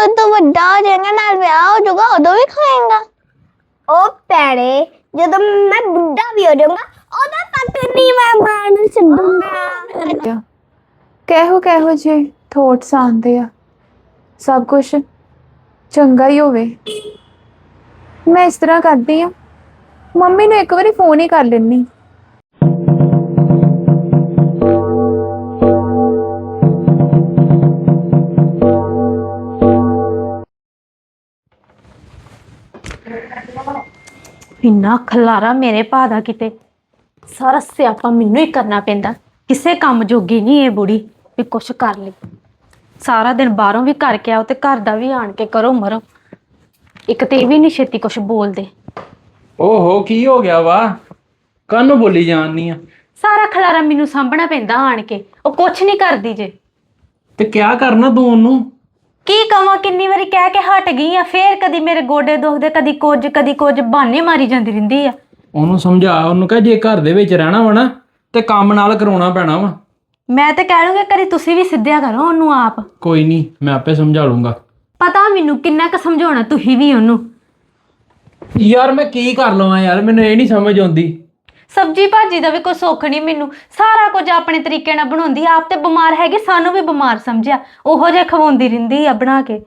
ਉਹ ਤੋਂ ਵੱਡਾ ਹੋ ਜਾਏਗਾ ਨਾਲ ਵਿਆਹ ਹੋ ਜਾਊਗਾ ਉਦੋਂ ਵੀ ਖਾਏਗਾ। ਉਹ ਪੈੜੇ ਜਦੋਂ ਮੈਂ ਬੁੱਢਾ ਵੀ ਹੋ ਜਾਊਗਾ ਉਦੋਂ ਤੱਕ ਨਹੀਂ ਮੈਂ ਮਾਂ ਨੂੰ ਛੱਡੂੰਗਾ। ਕਿਹੋ ਕਿਹੋ ਜੇ ਥੋਟਸ ਆਉਂਦੇ ਆ? ਸਭ ਕੁਝ ਚੰਗਾ ਹੀ ਹੋਵੇ। ਮੈਂ ਇਸ ਤਰ੍ਹਾਂ ਕਰਦੀ ਆ ਮੰਮੀ ਨੂੰ ਇੱਕ ਵਾਰੀ ਫੋਨ ਹੀ ਕਰ ਲੈਣੀ ਇੰਨਾ ਖਲਾਰਾ ਮੇਰੇ ਭਾ ਦਾ ਕਿਤੇ। ਸਾਰਾ ਸਿਆਪਾ ਮੈਨੂੰ ਹੀ ਕਰਨਾ ਪੈਂਦਾ। ਕਿਸੇ ਕੰਮ ਜੋਗੀ ਨਹੀਂ ਇਹ ਬੁੜੀ ਵੀ ਕੁਛ ਕਰ ਲਈ ਸਾਰਾ ਦਿਨ ਬਾਹਰੋਂ ਵੀ ਕਰਕੇ ਆਓ ਤੇ ਘਰ ਦਾ ਵੀ ਆਣ ਕੇ ਕਰੋ ਮਰੋ। ਇੱਕ ਤੇ ਇਹ ਵੀ ਨਹੀਂ ਛੇਤੀ ਕੁਛ ਬੋਲਦੇ। ਓਹੋ ਕੀ ਹੋ ਗਿਆ ਵਾ? ਕਾਹਨੂੰ ਬੋਲੀ ਜਾਂਦੀ ਆ? ਸਾਰਾ ਖਲਾਰਾ ਮੈਨੂੰ ਸਾਂਭਣਾ ਪੈਂਦਾ ਆਣ ਕੇ। ਉਹ ਕੁਛ ਨਹੀਂ ਕਰਦੀ ਜੇ। ਤੇ ਕਿਆ ਕਰਨਾ ਤੂੰ ਉਹਨੂੰ? ਕੀ ਕਵਾਂ ਕਿੰਨੀ ਵਾਰੀ ਕਹਿ ਕੇ ਹਟ ਗਈ ਆ ਫੇਰ ਕਦੀ ਮੇਰੇ ਗੋਡੇ ਦੁਖਦੇ ਕਦੀ ਕੁਝ ਕਦੀ ਕੁਝ ਬਹਾਨੇ ਮਾਰੀ ਜਾਂਦੀ ਰਹਿੰਦੀ ਆ। ਉਹਨੂੰ ਸਮਝਾ ਉਹਨੂੰ ਕਹ ਜੇ ਘਰ ਦੇ ਵਿੱਚ ਰਹਿਣਾ ਵਾ ਨਾ ਤੇ ਕੰਮ ਨਾਲ ਕਰਾਉਣਾ ਪੈਣਾ ਵਾ। ਮੈਂ ਤੇ ਕਹਿ ਲੂੰਗੀ ਕਦੀ ਤੁਸੀਂ ਵੀ ਸਿੱਧਿਆ ਕਰੋ ਉਹਨੂੰ ਆਪ। ਕੋਈ ਨਹੀਂ ਮੈਂ ਆਪੇ ਸਮਝਾ ਲੂੰਗਾ। ਪਤਾ ਮੈਨੂੰ ਕਿੰਨਾ ਕੁ ਸਮਝਾਉਣਾ ਤੁਸੀਂ ਵੀ ਉਹਨੂੰ। ਯਾਰ ਮੈਂ ਕੀ ਕਰ ਲਵਾਂ ਯਾਰ ਮੈਨੂੰ ਇਹ ਨਹੀਂ ਸਮਝ ਆਉਂਦੀ। ਸਬਜੀ ਭਾਜੀ ਦਾ ਵੀ ਕੋਈ ਸੁੱਖ ਨਹੀਂ ਮੈਨੂੰ। ਸਾਰਾ ਕੁਝ ਆਪਣੇ ਤਰੀਕੇ ਨਾਲ ਬਣਾਉਂਦੀ ਆ। ਆਪ ਤੇ ਬਿਮਾਰ ਹੈਗੀ ਸਾਨੂੰ ਵੀ ਬਿਮਾਰ ਸਮਝਿਆ। ਉਹੋ ਜੇ ਖਵਾਉਂਦੀ ਰਹਿੰਦੀ ਆ ਬਣਾ ਕੇ।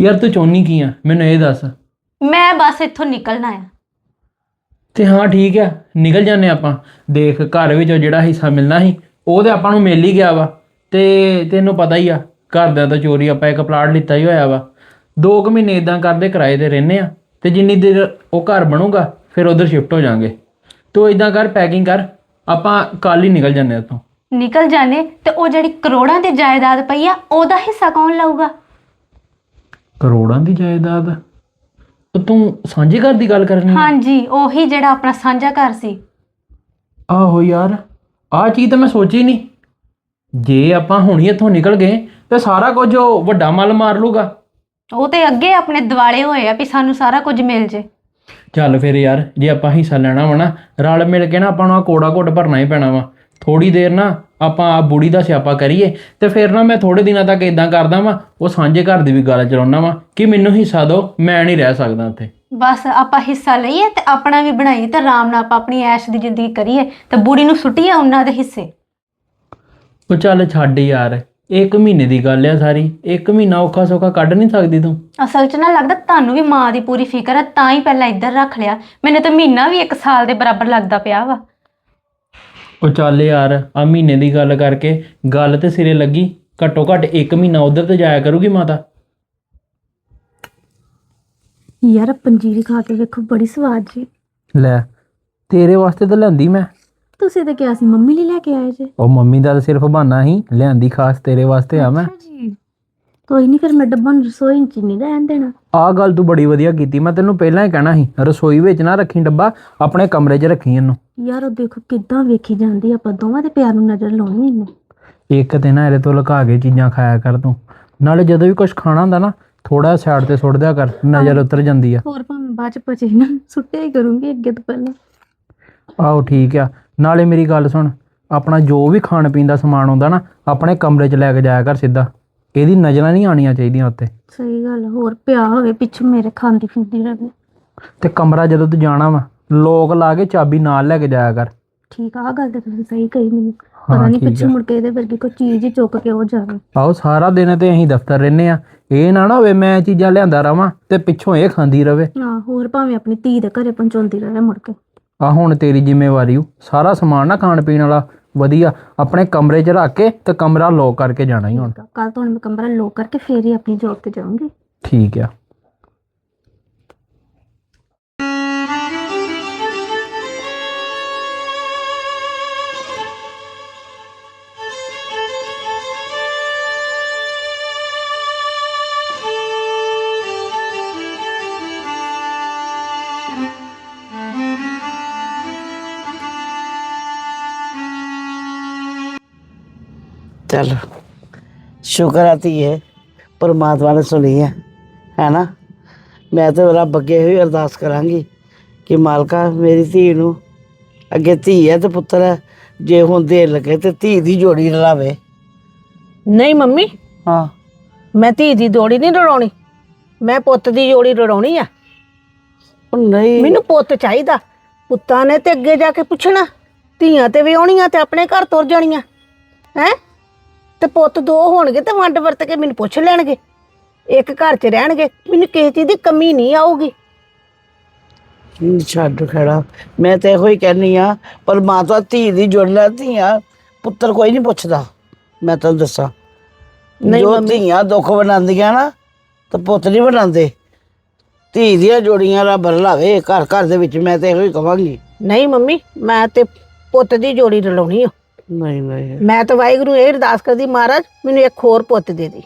ਯਾਰ ਤੂੰ ਚਾਹੁੰਦੀ ਕੀ ਆ? ਮੈਨੂੰ ਇਹ ਦੱਸ। ਮੈਂ ਬਸ ਇੱਥੋਂ ਨਿਕਲਣਾ ਆ। ਤੇ ਹਾਂ ਠੀਕ ਆ। ਨਿਕਲ ਜਾਂਦੇ ਆਪਾਂ। ਦੇਖ ਘਰ ਵਿੱਚੋਂ ਜਿਹੜਾ ਹਿੱਸਾ ਮਿਲਣਾ ਸੀ ਉਹ ਤੇ ਆਪਾਂ ਨੂੰ ਮਿਲ ਹੀ ਗਿਆ ਵਾ। ਤੇ ਤੈਨੂੰ ਪਤਾ ਹੀ ਆ ਘਰਦਿਆਂ ਤੋਂ ਚੋਰੀ ਆਪਾਂ ਇੱਕ ਪਲਾਟ ਲਿੱਤਾ ਹੀ ਹੋਇਆ ਵਾ। ਦੋ ਕੁ ਮਹੀਨੇ ਇਦਾਂ ਕਰਦੇ ਕਿਰਾਏ ਤੇ ਰਹਿੰਦੇ ਆ। ਤੇ ਜਿੰਨੀ ਦੇਰ ਉਹ ਘਰ ਬਣੂਗਾ ਫਿਰ ਉਧਰ ਸ਼ਿਫਟ ਹੋ ਜਾਾਂਗੇ ਤੂੰ ਇਦਾਂ ਕਰ ਪੈਕਿੰਗ ਕਰ ਆਪਾਂ ਕੱਲ ਹੀ ਨਿਕਲ ਜਾਂਦੇ ਉੱਥੋਂ। ਨਿਕਲ ਜਾਣੇ ਤੇ ਉਹ ਜਿਹੜੀ ਕਰੋੜਾਂ ਦੀ ਜਾਇਦਾਦ ਪਈ ਆ ਉਹਦਾ ਹਿੱਸਾ ਕੌਣ ਲਊਗਾ? ਕਰੋੜਾਂ ਦੀ ਜਾਇਦਾਦ? ਉਹ ਤੂੰ ਸਾਂਝੇ ਘਰ ਦੀ ਗੱਲ ਕਰਨੀ ਆ? ਹਾਂਜੀ ਉਹੀ ਜਿਹੜਾ ਆਪਣਾ ਸਾਂਝਾ ਘਰ ਸੀ। ਆਹੋ ਯਾਰ ਆਹ ਚੀਜ਼ ਤਾਂ ਮੈਂ ਸੋਚੀ ਨਹੀਂ। ਜੇ ਆਪਾਂ ਹੁਣੀ ਇੱਥੋਂ ਨਿਕਲ ਗਏ ਤੇ ਸਾਰਾ ਕੁਝ ਉਹ ਵੱਡਾ ਮੱਲ ਮਾਰ ਲੂਗਾ ਉਹ ਤੇ ਅੱਗੇ ਆਪਣੇ ਦਿਵਾਲੇ ਹੋਏ ਆ ਵੀ ਸਾਨੂੰ ਸਾਰਾ ਕੁਝ ਮਿਲ ਜੇ। ਚੱਲ ਫਿਰ ਯਾਰ ਜੇ ਆਪਾਂ ਹਿੱਸਾ ਲੈਣਾ ਵਾ ਨਾ ਰਲ ਮਿਲ ਕੇ ਨਾ ਆਪਾਂ ਨੂੰ ਆਹ ਕੋੜਾ ਘੁੱਟ ਭਰਨਾ ਹੀ ਪੈਣਾ ਵਾ। ਥੋੜੀ ਦੇਰ ਨਾ ਆਪਾਂ ਆ ਬੁੜੀ ਦਾ ਸਿਆਪਾ ਕਰੀਏ ਤੇ ਫਿਰ ਨਾ ਮੈਂ ਥੋੜੇ ਦਿਨਾਂ ਤੱਕ ਇਦਾਂ ਕਰਦਾ ਵਾਂ ਉਹ ਸਾਂਝੇ ਘਰ ਦੀ ਵੀ ਗੱਲ ਚਲਾਉਣਾ ਵਾਂ ਕਿ ਮੈਨੂੰ ਹਿੱਸਾ ਦਿਓ ਮੈਂ ਨਹੀਂ ਰਹਿ ਸਕਦਾ ਉੱਥੇ ਬਸ ਆਪਾਂ ਹਿੱਸਾ ਲਈਏ ਤੇ ਆਪਣਾ ਵੀ ਬਣਾਈਏ ਤੇ ਆਰਾਮ ਨਾਲ ਆਪਾਂ ਆਪਣੀ ਐਸ਼ ਦੀ ਜ਼ਿੰਦਗੀ ਕਰੀਏ ਤੇ ਬੁੜੀ ਨੂੰ ਸੁੱਟੀਏ ਉਹਨਾਂ ਦੇ ਹਿੱਸੇ। ਉਹ ਚੱਲ ਛੱਡ ਯਾਰ ਇੱਕ ਮਹੀਨੇ ਦੀ ਗੱਲ ਆ ਸਾਰੀ। ਇੱਕ ਮਹੀਨਾ ਔਖਾ ਸੌਖਾ ਕੱਢ ਨਹੀਂ ਸਕਦੀ ਤੂੰ। ਅਸਲ 'ਚ ਨਾ ਲੱਗਦਾ ਤੁਹਾਨੂੰ ਵੀ ਮਾਂ ਦੀ ਪੂਰੀ ਫਿਕਰ ਹੈ ਤਾਂ ਹੀ ਪਹਿਲਾਂ ਇੱਧਰ ਰੱਖ ਲਿਆ। ਮੈਨੂੰ ਤਾਂ ਮਹੀਨਾ ਵੀ 1 ਸਾਲ ਦੇ ਬਰਾਬਰ ਲੱਗਦਾ ਪਿਆ ਵਾ। ਉਹ ਚੱਲ ਯਾਰ ਆ ਮਹੀਨੇ ਦੀ ਗੱਲ ਕਰਕੇ ਗੱਲ ਤੇ ਸਿਰੇ ਲੱਗੀ। ਘੱਟੋ ਘੱਟ ਇੱਕ ਮਹੀਨਾ ਉਧਰ ਤੇ ਜਾਇਆ ਕਰੂਗੀ ਮਾਤਾ। ਯਾਰ ਪੰਜੀਰੀ ਖਾ ਕੇ ਵੇਖੋ ਬੜੀ ਸਵਾਦ ਜੀ। ਲੈ ਤੇਰੇ ਵਾਸਤੇ ਤਾਂ ਲਿਆਂਦੀ ਮੈਂ। ਤੁਸੀਂ ਤਾਂ ਕਿਹਾ ਸੀ ਮੰਮੀ ਲਈ ਲੈ ਕੇ ਆਏ ਜੇ। ਉਹ ਮੰਮੀ ਦਾ ਤਾਂ ਸਿਰਫ ਬਹਾਨਾ ਹੀ ਲਿਆਂਦੀ ਖਾਸ ਤੇਰੇ ਵਾਸਤੇ ਆ ਮੈਂ। ਜੀ। ਕੋਈ ਨਹੀਂ ਫਿਰ ਮੈਂ ਡੱਬਾ ਨੂੰ ਰਸੋਈ 'ਚ ਨਹੀਂ ਰਹਿਣ ਦੇਣਾ। ਆਹ ਗੱਲ ਤੂੰ ਬੜੀ ਵਧੀਆ ਕੀਤੀ ਮੈਂ ਤੈਨੂੰ ਪਹਿਲਾਂ ਹੀ ਕਹਿਣਾ ਸੀ ਰਸੋਈ ਵਿੱਚ ਨਾ ਰੱਖੀ ਡੱਬਾ ਆਪਣੇ ਕਮਰੇ 'ਚ ਰੱਖੀ ਇਹਨੂੰ। ਯਾਰ ਉਹ ਦੇਖੋ ਕਿੱਦਾਂ ਵੇਖੀ ਜਾਂਦੀ ਆ, ਆਪਾਂ ਦੋਵਾਂ ਦੇ ਪਿਆਰ ਨੂੰ ਨਜ਼ਰ ਲਾਉਣੀ ਇਹਨੇ। ਇੱਕ ਤੇ ਨਾ ਇਹਦੇ ਤੋਂ ਲੁਕਾ ਕੇ ਚੀਜ਼ਾਂ ਖਾਇਆ ਕਰ ਤੂੰ। ਨਾਲੇ ਜਦੋਂ ਵੀ ਕੁਝ ਖਾਣਾ ਹੁੰਦਾ ਨਾ ਥੋੜਾ ਸਾਈਡ ਤੇ ਸੁੱਟ ਦਿਆ ਕਰ ਨਜ਼ਰ ਉਤਰ ਜਾਂਦੀ ਆ। ਹੋਰ ਭਾਵੇਂ ਬਾਅਦ 'ਚ ਪਚੇ ਨਾ ਸੁੱਟਿਆ ਹੀ ਕਰੂੰਗੀ ਅੱਗੇ ਤੋਂ ਪਹਿਲਾਂ। ਆਹੋ ਠੀਕ ਆ। ਨਾਲੇ ਮੇਰੀ ਗੱਲ ਸੁਣ ਆਪਣਾ ਜੋ ਵੀ ਖਾਣ ਪੀਣ ਦਾ ਸਮਾਨ ਹੁੰਦਾ ਨਾ ਆਪਣੇ ਕਮਰੇ 'ਚ ਲੈ ਕੇ ਜਾਇਆ ਕਰ ਸਿੱਧਾ। ਇਹਦੀ ਨਜ਼ਰਾਂ ਨਹੀਂ ਆਣੀਆਂ ਚਾਹੀਦੀਆਂ ਉੱਤੇ। ਸਹੀ ਗੱਲ ਹੋਰ ਪਿਆ ਹੋਵੇ ਪਿੱਛੋਂ ਮੇਰੇ ਖਾਂਦੀ ਫਿਰਦੀ ਰਹੇ ਤੇ ਕਮਰਾ ਜਦੋਂ ਤੂੰ ਜਾਣਾ ਵਾ ਲੋਕ ਲਾ ਕੇ ਚਾਬੀ ਨਾਲ ਲੈ ਕੇ ਜਾਇਆ ਕਰ। ਠੀਕ ਆ ਆਹ ਗੱਲ ਤਾਂ ਤੁਸੀਂ ਸਹੀ ਕਹੀ ਮੈਨੂੰ। ਪਤਾ ਨਹੀਂ ਠੀਕ ਪਿੱਛੇ ਆ। ਮੁੜ ਕੇ ਇਹਦੇ ਵਰਗੀ ਕੋਈ ਚੀਜ਼ ਹੀ ਚੁੱਕ ਕੇ ਉਹ ਜਾਵੇ। ਆਹੋ ਸਾਰਾ ਦਿਨ ਤੇ ਅਸੀਂ ਦਫ਼ਤਰ ਰਹਿੰਦੇ ਆ। ਇਹ ਨਾ ਨਾ ਹੋਵੇ ਮੈਂ ਚੀਜ਼ਾਂ ਲਿਆਂਦਾ ਰਵਾਂ ਤੇ ਪਿੱਛੋਂ ਇਹ ਖਾਂਦੀ ਰਵੇ। ਨਾ ਹੋਰ ਭਾਵੇਂ ਆਪਣੀ ਧੀ ਦੇ ਘਰੇ ਪਹੁੰਚਾਉਂਦੀ ਰਹੇ ਮੁੜ ਕੇ। ਆ ਹੁਣ ਤੇਰੀ ਜ਼ਿੰਮੇਵਾਰੀ ਓ। ਸਾਰਾ ਸਮਾਨ ਨਾ ਖਾਣ ਪੀਣ ਵਾਲਾ। ਵਧੀਆ ਆਪਣੇ ਕਮਰੇ 'ਚ ਰੱਖ ਕੇ ਤੇ ਕਮਰਾ ਲੋਕ ਕਰਕੇ ਜਾਣਾ ਹੀ ਹੁਣ। ਕੱਲ ਤੋਂ ਹੁਣ ਮੈਂ ਕਮਰਾ ਲੋਕ ਕਰਕੇ ਫੇਰ ਹੀ ਆਪਣੀ ਜੌਬ ਤੇ ਜਾਊਂਗੀ। ਠੀਕ ਆ। ਚੱਲ। ਸ਼ੁਕਰ ਆ ਧੀਏ ਪਰਮਾਤਮਾ ਨੇ ਸੁਣੀ ਹੈ ਹੈ ਨਾ? ਮੈਂ ਤੇ ਰੱਬ ਅੱਗੇ ਹੋਈ ਅਰਦਾਸ ਕਰਾਂਗੀ ਕਿ ਮਾਲਕਾ ਮੇਰੀ ਧੀ ਨੂੰ ਅੱਗੇ ਧੀ ਹੈ ਤੇ ਪੁੱਤਰ ਹੈ ਜੇ ਹੁਣ ਦੇਰ ਲੱਗੇ ਤੇ ਧੀ ਦੀ ਜੋੜੀ ਰਲਾਵੇ। ਨਹੀਂ ਮੰਮੀ। ਹਾਂ। ਮੈਂ ਧੀ ਦੀ ਜੋੜੀ ਨਹੀਂ ਰੜਾਉਣੀ ਮੈਂ ਪੁੱਤ ਦੀ ਜੋੜੀ ਰੜਾਉਣੀ ਆ। ਉਹ ਨਹੀਂ। ਮੈਨੂੰ ਪੁੱਤ ਚਾਹੀਦਾ। ਪੁੱਤਾਂ ਨੇ ਤੇ ਅੱਗੇ ਜਾ ਕੇ ਪੁੱਛਣਾ। ਧੀਆਂ ਤੇ ਵਿਆਹਣੀਆਂ ਤੇ ਆਪਣੇ ਘਰ ਤੁਰ ਜਾਣੀਆਂ। ਹੈ? ਤੇ ਪੁੱਤ ਦੋ ਹੋਣਗੇ ਤੇ ਵੰਡ ਵਰਤ ਕੇ ਮੈਨੂੰ ਪੁੱਛ ਲੈਣਗੇ। ਇੱਕ ਘਰ 'ਚ ਰਹਿਣਗੇ ਮੈਨੂੰ ਕਿਸੇ ਚੀਜ਼ ਦੀ ਕਮੀ ਨਹੀਂ ਆਊਗੀ। ਛੱਡ ਖੜਾ? ਮੈਂ ਤੇ ਇਹੋ ਹੀ ਕਹਿੰਨੀ ਆ ਪਰਮਾਤਮਾ ਧੀ ਦੀ ਜੁੜ ਲੈ ਧੀਆਂ ਪੁੱਤਰ ਕੋਈ ਨਹੀਂ ਪੁੱਛਦਾ। ਮੈਂ ਤੁਹਾਨੂੰ ਦੱਸਾਂ ਨਹੀਂ ਜੋ ਮੰਮੀ। ਧੀਆਂ ਦੁੱਖ ਬਣਾਉਂਦੀਆਂ ਨਾ ਤਾਂ ਪੁੱਤ ਨਹੀਂ ਬਣਾਉਂਦੇ। ਧੀ ਦੀਆਂ ਜੋੜੀਆਂ ਰੱਬ ਰਲਾਵੇ ਘਰ ਘਰ ਦੇ ਵਿੱਚ ਮੈਂ ਤੇ ਇਹੋ ਹੀ ਕਵਾਂਗੀ। ਨਹੀਂ ਮੰਮੀ ਮੈਂ ਤੇ ਪੁੱਤ ਦੀ ਜੋੜੀ ਰਲਾਉਣੀ ਆ। ਨਹੀਂ ਨਹੀਂ। ਮੈਂ ਤਾਂ ਵਾਹਿਗੁਰੂ ਇਹ ਅਰਦਾਸ ਕਰਦੀ, ਮਹਾਰਾਜ, ਮੈਨੂੰ ਇੱਕ ਹੋਰ ਪੁੱਤ ਦੇ ਦੇ।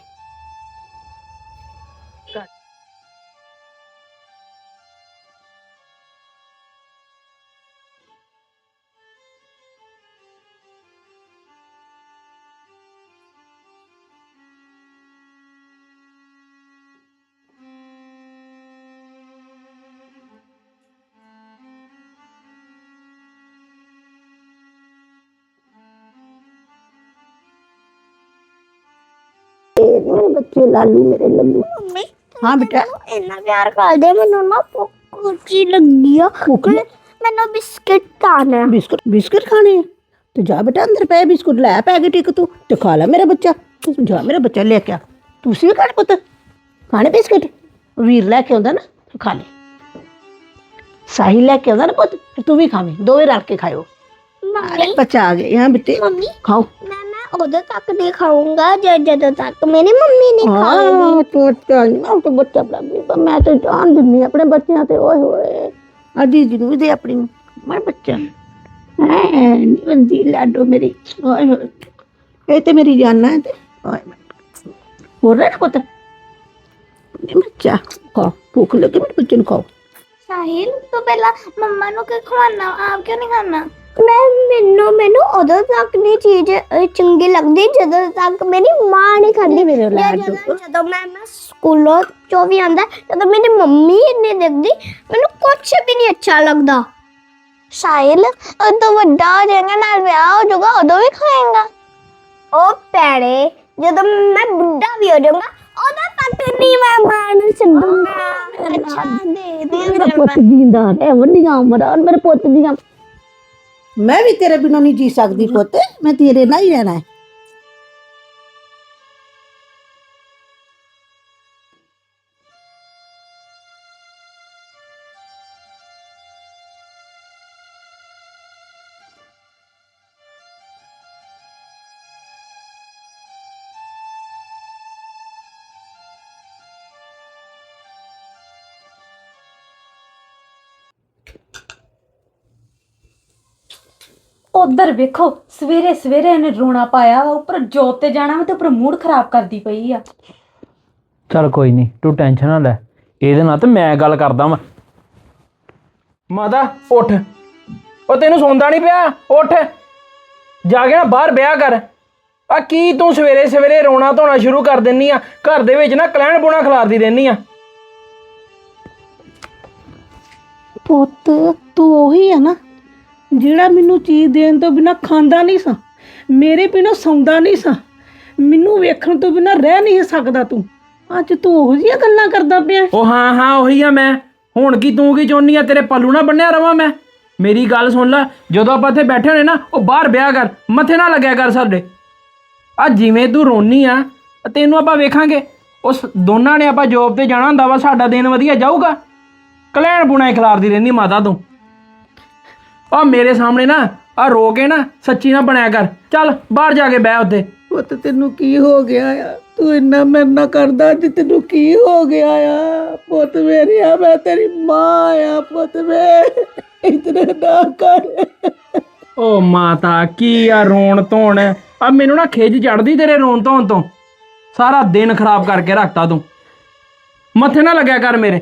ਮੇਰੇ ਬੱਚੇ ਲਾਲੂ ਮੇਰੇ ਲੱਲੂ ਮੰਮੀ ਹਾਂ ਬੇਟਾ ਇੰਨਾ ਪਿਆਰ ਕਰਦੇ ਮੈਨੂੰ ਨਾ ਭੁੱਖ ਜੀ ਲੱਗੀ ਆ ਮੈਨੂੰ ਬਿਸਕਿਟ ਖਾਣਾ ਬਿਸਕੁਟ ਬਿਸਕੁਟ ਖਾਣੇ ਆ ਤੇ ਜਾ ਬੇਟਾ ਅੰਦਰ ਪਏ ਬਿਸਕੁਟ ਲੈ ਪੈ ਕੇ ਟਿਕ ਤੂੰ ਤੇ ਖਾ ਲੈ ਮੇਰਾ ਬੱਚਾ ਤੂੰ ਜਾ ਮੇਰਾ ਬੱਚਾ ਲੈ ਕੇ ਆ ਤੁਸੀਂ ਵੀ ਖਾਣੇ ਪੁੱਤ ਖਾਣੇ ਬਿਸਕੁਟ ਵੀਰ ਲੈ ਕੇ ਆਉਂਦਾ ਨਾ ਤੂੰ ਖਾ ਲੈ ਸਾਹਿਲ ਲੈ ਕੇ ਆਉਂਦਾ ਨਾ ਪੁੱਤ ਫਿਰ ਤੂੰ ਵੀ ਖਾਵੇਂ ਦੋਵੇਂ ਰਲ ਕੇ ਖਾਇਓ ਮੰਮੀ ਬੱਚਾ ਆ ਗਏ ਹਾਂ ਬਿੱਟੇ ਮੰਮੀ ਖਾਓ ਮੈਂ ਮੈਂ ਉਦੋਂ ਤੱਕ ਨਹੀਂ ਖਾਊਂਗਾ ਜਦ ਜਦੋਂ ਤੱਕ ਮੇਰੀ ਮੰਮੀ ਨਹੀਂ ਖਾਏਗੀ। ਹਾਂ ਤੂੰ ਤਾਂ ਮੈਂ ਤਾਂ ਬੱਚਾ ਬੜਾ ਵੀ ਮੈਂ ਤਾਂ ਜਾਨ ਦਿੰਨੀ ਆਪਣੇ ਬੱਚਿਆਂ ਤੇ ਓਏ ਹੋਏ। ਆ ਦੀਦੀ ਨੂੰ ਦੇ ਆਪਣੀ ਨੂੰ। ਮੈਂ ਬੱਚਾ। ਹੈ ਨੀ ਬੰਦੀ ਲਾਡੋ ਮੇਰੀ ਓਏ ਹੋਏ। ਇਹ ਤੇ ਮੇਰੀ ਜਾਨ ਹੈ ਤੇ। ਓਏ ਹੋਰ ਰਹਿ ਪੁੱਤ? ਇਹ ਬੱਚਾ ਖਾ ਭੁੱਖ ਲੱਗੀ ਮੇਰੇ ਬੱਚੇ ਨੂੰ ਖਾਓ। ਸਾਹਿਲ ਤੂੰ ਪਹਿਲਾਂ ਮੰਮਾ ਨੂੰ ਕਿ ਖਵਾਨਾ ਆਪ ਕਿਉਂ ਨਹੀਂ ਖਾਣਾ? ਮੈਂ ਮੈਨੂੰ ਮੈਨੂੰ ਉਦੋਂ ਤੱਕ ਨਹੀਂ ਚੀਜ਼ ਅਹ, ਚੰਗੀ ਲੱਗਦੀ ਜਦੋਂ ਤੱਕ ਮੇਰੀ ਮਾਂ ਨਹੀਂ ਖਾਂਦੀ। ਮੇਰੇ ਲਾਡ ਜਾਂ ਜਦੋਂ ਜਦੋਂ ਮੈਂ ਮੈਂ ਸਕੂਲੋਂ ਚੋਂ ਵੀ ਆਂਦਾ ਜਦੋਂ ਮੇਰੀ ਮੰਮੀ ਨਹੀਂ ਦੇਖਦੀ ਮੈਨੂੰ ਕੁਝ ਵੀ ਨਹੀਂ ਅੱਛਾ ਲੱਗਦਾ। ਸਾਹਿਲ ਉਦੋਂ ਵੱਡਾ ਹੋ ਜਾਏਗਾ ਨਾਲ ਵਿਆਹ ਹੋ ਜਾਊਗਾ ਉਦੋਂ ਵੀ ਖਾਏਗਾ। ਉਹ ਪੈੜੇ ਜਦੋਂ ਮੈਂ ਬੁੱਢਾ ਵੀ ਹੋ ਜਾਊਗਾ ਉਦੋਂ ਤੱਕ ਨਹੀਂ ਮੈਂ ਮਾਂ ਨੂੰ ਛੱਡੂੰਗਾ। ਅੱਛਾ। ਦੇ ਦੇ ਮੇਰਾ ਪੁੱਤ ਜਿੰਦਾ ਹੈ ਵੱਡੀਆਂ ਉਮਰਾਂ ਮੇਰੇ ਪੁੱਤ ਦੀਆਂ ਮੈਂ ਵੀ ਤੇਰੇ ਬਿਨਾਂ ਨਹੀਂ ਜੀ ਸਕਦੀ ਪੁੱਤ ਮੈਂ ਤੇਰੇ ਨਾਲ ਹੀ ਰਹਿਣਾ ਹੈ। ਉਧਰ ਵੇਖੋ ਸਵੇਰੇ ਸਵੇਰੇ ਇਹਨੇ ਰੋਣਾ ਪਾਇਆ ਵਾ, ਉੱਪਰ ਜੋਬ ਤੇ ਜਾਣਾ ਵਾ ਤੇ ਉੱਪਰ ਮੂਡ ਖਰਾਬ ਕਰਦੀ ਪਈ ਆ। ਚੱਲ ਕੋਈ ਨਹੀਂ ਤੂੰ ਟੈਨਸ਼ਨ ਨਾ ਲੈ ਇਹਦੇ ਨਾਲ ਤੇ ਮੈਂ ਗੱਲ ਕਰਦਾ ਵਾਂ। ਮਾਤਾ ਉੱਠ। ਉਹ ਤੈਨੂੰ ਸੌਂਦਾ ਨਹੀਂ ਪਿਆ? ਉੱਠ। ਜਾ ਕੇ ਨਾ ਬਾਹਰ ਵਿਆਹ ਕਰ। ਆ ਕੀ ਤੂੰ ਸਵੇਰੇ ਸਵੇਰੇ ਰੋਣਾ ਧੋਣਾ ਸ਼ੁਰੂ ਕਰ ਦਿੰਨੀ ਆ? ਘਰ ਦੇ ਵਿੱਚ ਨਾ ਕਲੈਣ ਬੁਣਾ ਖਿਲਾਰਦੀ ਰਹਿਨੀ ਆ। ਪੁੱਤ ਤੂੰ ਉਹੀ ਹੈ ਨਾ ਜਿਹੜਾ ਮੈਨੂੰ ਚੀਜ਼ ਦੇਣ ਤੋਂ ਬਿਨਾ ਖਾਂਦਾ ਨਹੀਂ ਸਾਂ, ਮੇਰੇ ਬਿਨਾ ਸੌਂਦਾ ਨਹੀਂ ਸਾਂ, ਮੈਨੂੰ ਵੇਖਣ ਤੋਂ ਬਿਨਾ ਰਹਿ ਨਹੀਂ ਸਕਦਾ ਤੂੰ। ਅੱਜ ਤੂੰ ਉਹੋ ਜਿਹੀਆਂ ਗੱਲਾਂ ਕਰਦਾ ਪਿਆ ਉਹ ਹਾਂ ਹਾਂ, ਉਹੀ ਆ ਮੈਂ। ਹੁਣ ਕੀ ਤੂੰ ਕੀ ਚਾਹੁੰਨੀ ਆ? ਤੇਰੇ ਪੱਲੂ ਨਾ ਬੰਨਿਆ ਰਵਾਂ ਮੈਂ। ਮੇਰੀ ਗੱਲ ਸੁਣ ਲੈ, ਜਦੋਂ ਆਪਾਂ ਇੱਥੇ ਬੈਠੇ ਹੋਣੇ ਨਾ, ਉਹ ਬਾਹਰ ਵਿਆਹ ਕਰ, ਮੱਥੇ ਨਾ ਲੱਗਿਆ ਕਰ ਸਾਡੇ। ਆ ਜਿਵੇਂ ਤੂੰ ਰੋਨੀ ਆ, ਤੈਨੂੰ ਆਪਾਂ ਵੇਖਾਂਗੇ। ਉਸ ਦੋਨਾਂ ਨੇ ਆਪਾਂ ਜੋਬ ਤੇ ਜਾਣਾ ਹੁੰਦਾ ਵਾ, ਸਾਡਾ ਦਿਨ ਵਧੀਆ ਜਾਊਗਾ। ਕਲੈਣ ਬੁਣਾ ਖਿਲਾਰਦੀ ਰਹਿੰਦੀ ਮਾਤਾ ਤੂੰ। ਆ ਮੇਰੇ ਸਾਹਮਣੇ ਨਾ ਆ ਰੋ ਕੇ ਨਾ ਸੱਚੀ ਨਾ ਬਣਿਆ ਕਰ। ਚੱਲ ਬਾਹਰ ਜਾ ਕੇ ਬਹਿ ਉੱਤੇ ਪੁੱਤ ਤੈਨੂੰ ਕੀ ਹੋ ਗਿਆ ਆ? ਤੂੰ ਇੰਨਾ ਮੇਰੇ ਨਾਲ ਕਰਦਾ ਅੱਜ ਤੈਨੂੰ ਕੀ ਹੋ ਗਿਆ ਆ? ਪੁੱਤ ਮੇਰਿਆ ਮੈਂ ਤੇਰੀ ਮਾਂ ਆ ਪੁੱਤ ਵੇ ਇਤਨੇ ਨਾ ਕਰ। ਓ ਮਾਤਾ ਕੀ ਆ ਰੋਣ ਧੋਣ? ਆ ਮੈਨੂੰ ਨਾ ਖਿਜ ਚੜਦੀ ਤੇਰੇ ਰੋਣ ਧੋਣ ਤੋਂ। ਸਾਰਾ ਦਿਨ ਖਰਾਬ ਕਰਕੇ ਰੱਖਤਾ ਤੂੰ। ਮੱਥੇ ਨਾ ਲੱਗਿਆ ਕਰ ਮੇਰੇ।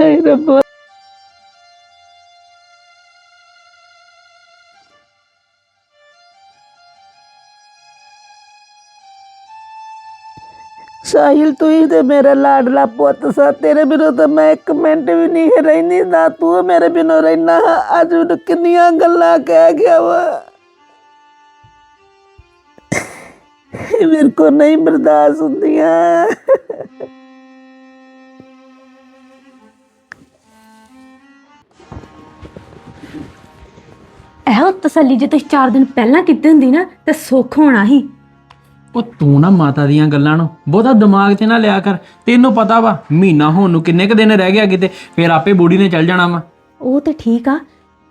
ਹੇ ਰੱਬਾ। ਸਾਹਿਲ, ਤੂੰ ਹੀ ਤੇ ਮੇਰਾ ਲਾਡਲਾ ਪੁੱਤ ਸਾ। ਤੇਰੇ ਬਿਨੋਂ ਤਾਂ ਮੈਂ ਇੱਕ ਮਿੰਟ ਵੀ ਨਹੀਂ ਰਹਿੰਦੀ ਨਾ, ਤੂੰ ਮੇਰੇ ਬਿਨੋਂ ਰਹਿਣਾ ਅੱਜ ਮੈਨੂੰ ਕਿੰਨੀਆਂ ਗੱਲਾਂ ਕਹਿ ਗਿਆ ਵਾ। ਮੇਰੇ ਕੋ ਨਹੀਂ ਬਰਦਾਸ਼ਤ ਹੁੰਦੀਆਂ। ਇਹੋ ਤਸੱਲੀ ਜੇ ਤੁਸੀਂ 4 ਦਿਨ ਪਹਿਲਾਂ ਕੀਤੀ ਹੁੰਦੀ ਨਾ, ਤੇ ਸੁੱਖ ਹੋਣਾ ਸੀ ਉਹ ਤੂੰ ਨਾ ਮਾਤਾ ਦੀਆਂ ਗੱਲਾਂ ਨੂੰ ਬਹੁਤਾ ਦਿਮਾਗ 'ਚ ਨਾ ਲਿਆ ਕਰ। ਤੈਨੂੰ ਪਤਾ ਵਾ ਮਹੀਨਾ ਹੋਣ ਨੂੰ ਕਿੰਨੇ ਕ ਦਿਨ ਰਹਿ ਗਿਆ ਕਿਤੇ ਫਿਰ ਆਪੇ ਬੂੜੀ ਨੇ ਚੱਲ ਜਾਣਾ ਵਾ। ਉਹ ਤੇ ਠੀਕ ਆ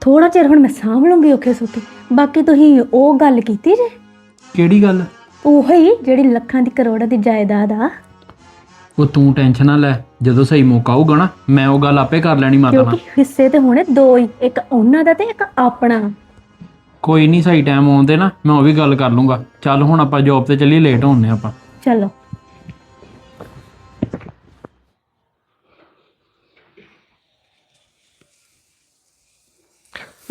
ਥੋੜਾ ਚਿਰ ਹੁਣ ਮੈਂ ਸਾਂਭ ਲੂੰਗੀ ਔਖੇ ਸੌਖੇ। ਬਾਕੀ ਤੁਸੀਂ ਉਹ ਗੱਲ ਕੀਤੀ ਜੇ? ਕਿਹੜੀ ਗੱਲ? ਉਹ ਜਿਹੜੀ ਲੱਖਾਂ ਦੀ ਕਰੋੜਾਂ ਦੀ ਜਾਇਦਾਦ ਆ। ਉਹ ਤੂੰ ਟੈਨਸ਼ਨ ਨਾ ਲੈ ਜਦੋਂ ਸਹੀ ਮੌਕਾ ਆਊਗਾ ਨਾ ਮੈਂ ਉਹ ਗੱਲ ਆਪੇ ਕਰ ਲੈਣੀ ਮਾਤਾ ਨਾਲ। ਕਿਉਂਕਿ ਹਿੱਸੇ ਤੇ ਹੋਣੇ ਦੋ ਹੀ ਇੱਕ ਉਹਨਾਂ ਦਾ ਤੇ ਇੱਕ ਆਪਣਾ। ਕੋਈ ਨਹੀਂ ਸਹੀ ਟਾਈਮ ਆਉਂਦੇ ਨਾ ਮੈਂ ਉਹ ਵੀ ਗੱਲ ਕਰ ਲੂੰਗਾ। ਚੱਲ ਹੁਣ ਆਪਾਂ ਜੌਬ ਤੇ ਚੱਲੀਏ ਲੇਟ ਹੋਣੇ ਆਪਾਂ। ਚਲੋ।